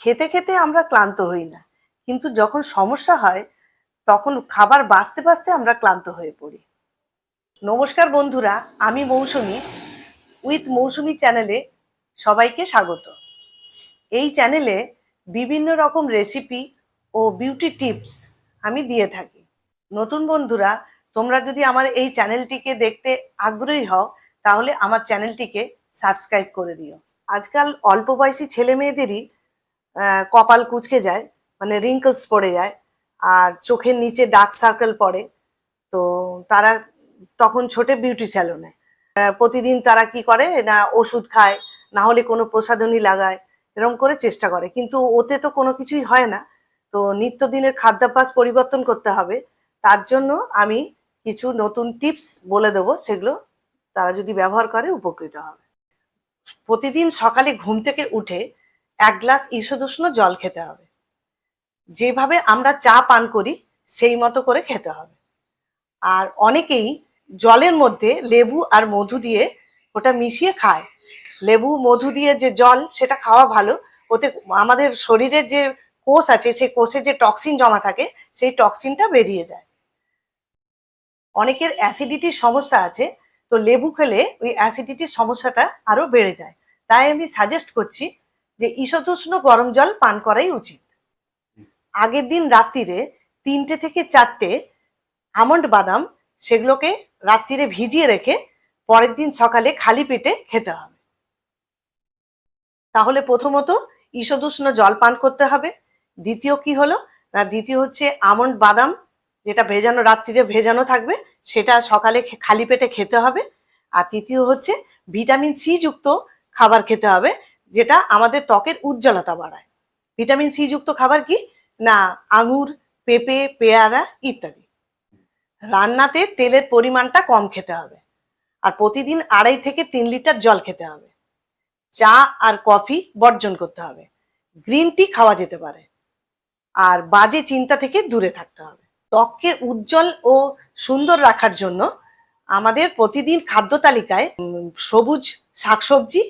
খেতে খেতে আমরা ক্লান্ত হই না। কিন্তু যখন সমস্যা হয়, তখন খাবার বাঁচতে বাঁচতে আমরা ক্লান্ত হয়ে পড়ি। নমস্কার বন্ধুরা, আমি মৌসুমি। উইথ মৌসুমি চ্যানেলে সবাইকে স্বাগত। এই চ্যানেলে বিভিন্ন রকম রেসিপি ও বিউটি টিপস আমি দিয়ে থাকি। নতুন বন্ধুরা, তোমরা যদি আমার এই চ্যানেলটিকে দেখতে আগ্রহী হও, তাহলে আমার চ্যানেলটিকে সাবস্ক্রাইব করে দিও। আজকাল অল্প বয়সী ছেলে মেয়েদেরই কপাল কুচকে যায় মানে রিঙ্কলস পড়ে যায়, আর চোখের নিচে ডার্ক সার্কেল পড়ে। তো তারা তখন ছোটে বিউটি স্যালনে প্রতিদিন তারা কি করে? না, ওষুধ খায়, না হলে কোনো প্রসাধনী লাগায় এরকম করে চেষ্টা করে। কিন্তু ওতে তো কোনো কিছুই হয় না। তো নিত্যদিনের খাদ্যাভ্যাস পরিবর্তন করতে হবে। তার জন্য আমি কিছু নতুন টিপস বলে দেবো, সেগুলো তারা যদি ব্যবহার করে, উপকৃত হবে। প্রতিদিন সকালে ঘুম থেকে উঠে এক গ্লাস ঈষদুষ্ণ জল খেতে হবে। যেভাবে আমরা চা পান করি, সেই মতো করে খেতে হবে। আর অনেকেই জলের মধ্যে লেবু আর মধু দিয়ে ওটা মিশিয়ে খায়। লেবু, মধু দিয়ে যে জল, সেটা খাওয়া ভালো। ওতে আমাদের শরীরের যে কোষ আছে, সেই কোষে যে টক্সিন জমা থাকে, সেই টক্সিনটা বেরিয়ে যায়। অনেকের অ্যাসিডিটির সমস্যা আছে, তো লেবু খেলে ওই অ্যাসিডিটির সমস্যাটা আরও বেড়ে যায়। তাই আমি সাজেস্ট করছি যে ঈশতুষ্ণ গরম জল পান করাই উচিত। আগের দিন রাত্রিরে তিনটে থেকে চারটে আমন্ড বাদাম সেগুলোকে রাত্রিরে ভিজিয়ে রেখে পরের দিন সকালে খালি পেটে খেতে হবে। তাহলে প্রথমত ঈশদুষ্ণ জল পান করতে হবে। দ্বিতীয় কি হলো? না, দ্বিতীয় হচ্ছে আমন্ড বাদাম যেটা ভেজানো, রাত্রিরে ভেজানো থাকবে, সেটা সকালে খালি পেটে খেতে হবে। আর তৃতীয় হচ্ছে ভিটামিন সি যুক্ত খাবার খেতে হবে। যেটা আমাদের ত্বকের উজ্জ্বলতা বাড়ায়। ভিটামিন সি যুক্ত খাবার কি? না, আঙুর, পেঁপে, পেয়ারা ইত্যাদি। রান্নাতে তেলের পরিমাণটা কম খেতে হবে আর প্রতিদিন আড়াই থেকে তিন লিটার জল খেতে হবে। চা আর কফি বর্জন করতে হবে। গ্রিন টি খাওয়া যেতে পারে আর বাজে চিন্তা থেকে দূরে থাকতে হবে। ত্বককে উজ্জ্বল ও সুন্দর রাখার জন্য আমাদের প্রতিদিন খাদ্য তালিকায় সবুজ শাকসবজি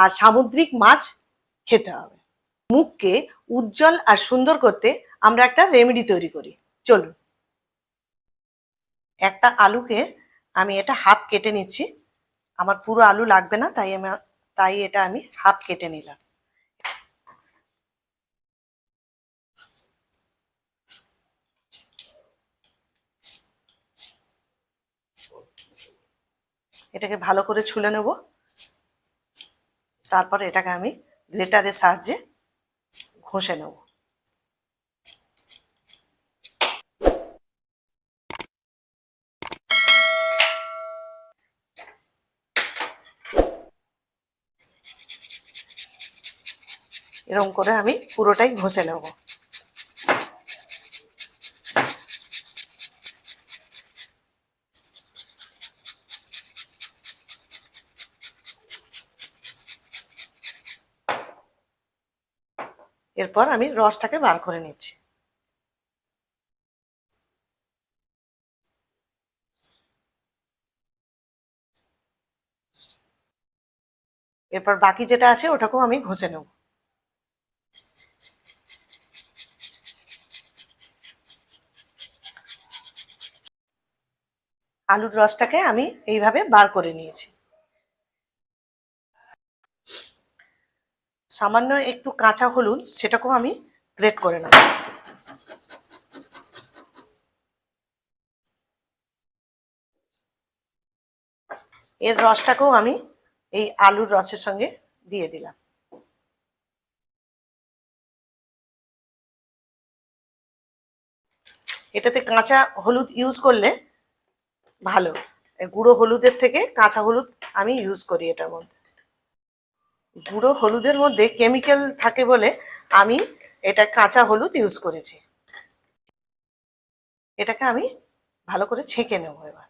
আর সামুদ্রিক মাছ খেতে হবে। মুখকে উজ্জ্বল আর সুন্দর করতে আমরা একটা রেমেডি তৈরি করি। চলুন। একটা আলুকে আমি এটা হাফ কেটে নিচ্ছি। আমার পুরো আলু লাগবে না, তাই আমি তাই এটা আমি হাফ কেটে নিলাম। এটাকে ভালো করে ছুলে নেব। তারপর এটাকে আমি গ্রেটারের সাহায্যে ঘষে নেব। এরকম করে আমি পুরোটাই ঘষে নেব। এরপর আমি রসটাকে বার করে নিচ্ছি। এরপর বাকি যেটা আছে ওটাকেও আমি ঘষে নেব। আলুর রসটাকে আমি এইভাবে বার করে নিয়েছি। সামান্য একটু কাঁচা হলুদ, সেটাকেও আমি গ্রেট করে নেব। এর রসটাকেও আমি এই আলুর রসের সঙ্গে দিয়ে দিলাম। এটাতে কাঁচা হলুদ ইউজ করলে ভালো। গুঁড়ো হলুদের থেকে কাঁচা হলুদ আমি ইউজ করি এটার মধ্যে। গুঁড়ো হলুদের মধ্যে কেমিক্যাল থাকে বলে আমি এটা কাঁচা হলুদ ইউজ করেছি। এটাকে আমি ভালো করে ছেঁকে নেব এবার।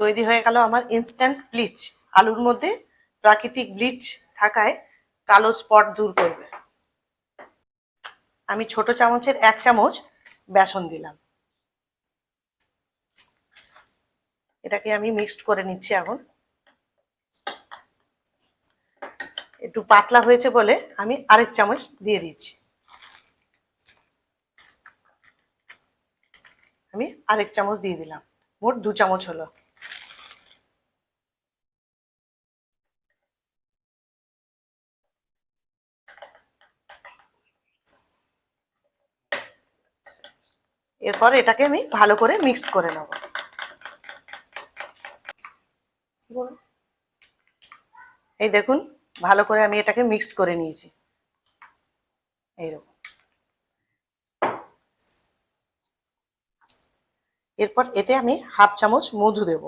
তৈরি হয়ে গেল আমার ইনস্ট্যান্ট ব্লিচ আলুর মধ্যে প্রাকৃতিক ব্লিচ থাকায় কালো স্পট দূর করবে। আমি ছোট চামচের এক চামচ বেসন দিলাম। এটাকে আমি মিক্সড করে নিচ্ছি এখন। একটু পাতলা হয়েছে বলে আমি আরেক চামচ দিয়ে দিচ্ছি। আমি আরেক চামচ দিয়ে দিলাম। মোট দু চামচ হলো। এরপর এটাকে আমি ভালো করে মিক্সড করে নেব। এই দেখুন, ভালো করে আমি এটাকে মিক্সড করে নিয়েছি। এইরকম। এরপর এতে আমি হাফ চামচ মধু দেব।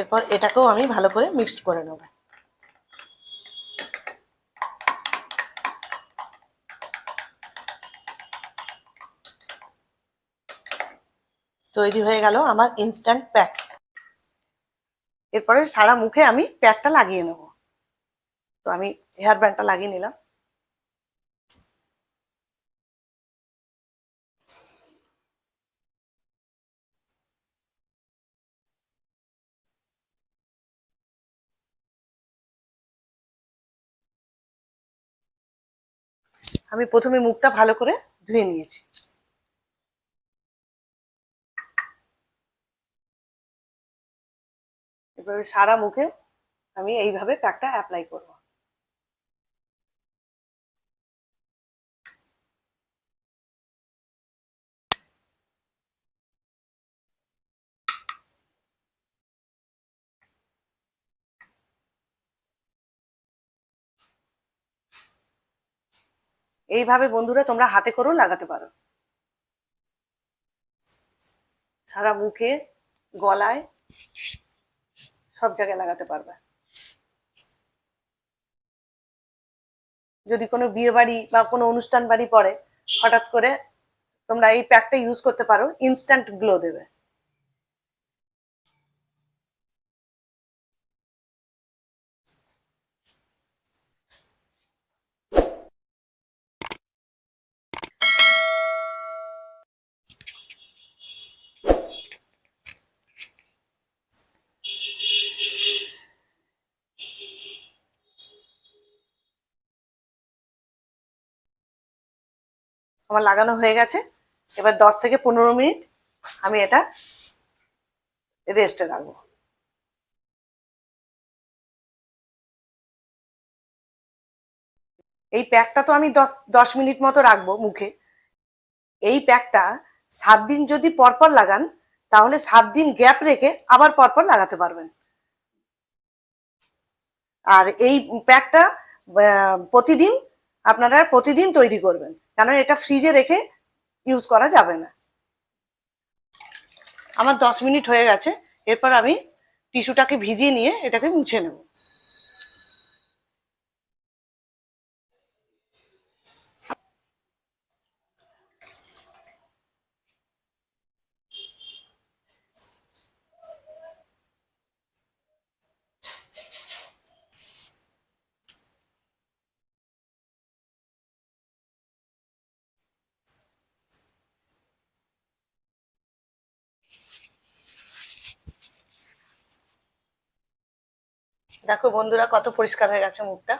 এরপর এটাকেও আমি ভালো করে মিক্সড করে নেব। তৈরি হয়ে গেল আমার ইনস্ট্যান্ট প্যাক এরপরে সারা মুখে আমি প্যাকটা লাগিয়ে নেব। তো আমি হেয়ার ব্যান্ডটা লাগিয়ে নিলাম। আমি প্রথমে মুখটা ভালো করে ধুয়ে নিয়েছি। এবারে সারা মুখে আমি এইভাবে প্যাকটা অ্যাপ্লাই করব। এইভাবে বন্ধুরা তোমরা হাতে করেও লাগাতে পারো। সারা মুখে, গলায় সব জায়গায় লাগাতে পারবে। যদি কোনো বিয়ে বাড়ি বা কোনো অনুষ্ঠান বাড়ি পড়ে, হঠাৎ করে তোমরা এই প্যাকটা ইউজ করতে পারো ইনস্ট্যান্ট গ্লো দেবে। আমার লাগানো হয়ে গেছে। এবার দশ থেকে পনেরো মিনিট আমি এটা রেস্টে রাখব। এই প্যাকটা তো আমি দশ দশ মিনিট মতো রাখব মুখে। এই প্যাকটা সাত দিন যদি পরপর লাগান, তাহলে সাত দিন গ্যাপ রেখে আবার পরপর লাগাতে পারবেন। আর এই প্যাকটা প্রতিদিন আপনারা প্রতিদিন তৈরি করবেন। কেন এটা ফ্রিজে রেখে ইউজ করা যাবে না। আমার দশ মিনিট হয়ে গেছে, এরপর আমি টিস্যুটাকে ভিজিয়ে নিয়ে এটাকে মুছে নেব। দেখো বন্ধুরা কত পরিষ্কার হয়ে গেছে মুখটা।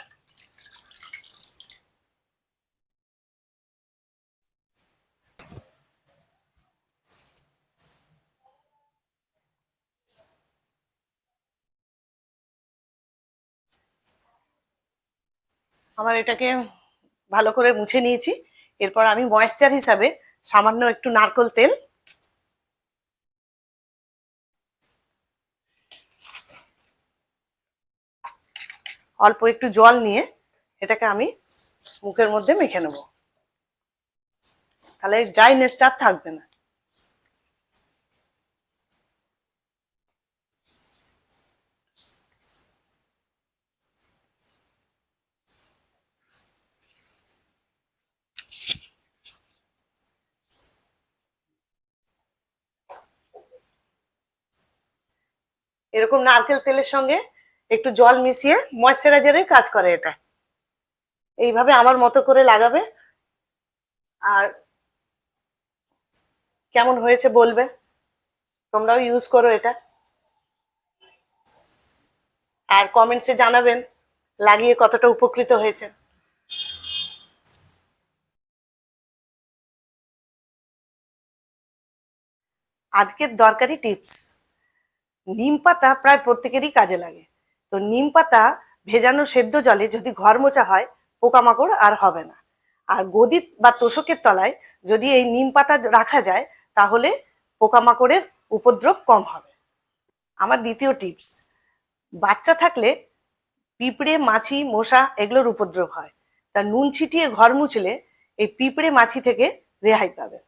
আমার এটাকে ভালো করে মুছে নিয়েছি। এরপর আমি ময়েশ্চার হিসাবে সামান্য একটু নারকোল তেল অল্প একটু জল নিয়ে এটাকে আমি মুখের মধ্যে মেখে নেব। তাহলে ড্রাইনেসটা আর থাকবে না। এরকম নারকেল তেলের সঙ্গে একটু জল মিশিয়ে ময়শ্চারাইজারের কাজ করে এটা। এইভাবে আমার মতো করে লাগাবে। আর কেমন হয়েছে বলবে? তোমরাও ইউজ করো এটা। আর কমেন্টসে জানাবেন লাগিয়ে কতটা উপকৃত হয়েছে। আজকের দরকারি টিপস নিম পাতা প্রায় প্রত্যেকেরই কাজে লাগে। তো নিম পাতা ভেজানো সেদ্ধ জলে যদি ঘর মোছা হয়, পোকামাকড় আর হবে না। আর গদি বা তোষকের তলায় যদি এই নিম পাতা রাখা যায়, তাহলে পোকামাকড়ের উপদ্রব কম হবে। আমার দ্বিতীয় টিপস, বাচ্চা থাকলে পিঁপড়ে, মাছি, মশা এগুলোর উপদ্রব হয়। তা নুন ছিটিয়ে ঘর মুছলে এই পিঁপড়ে, মাছি থেকে রেহাই পাবেন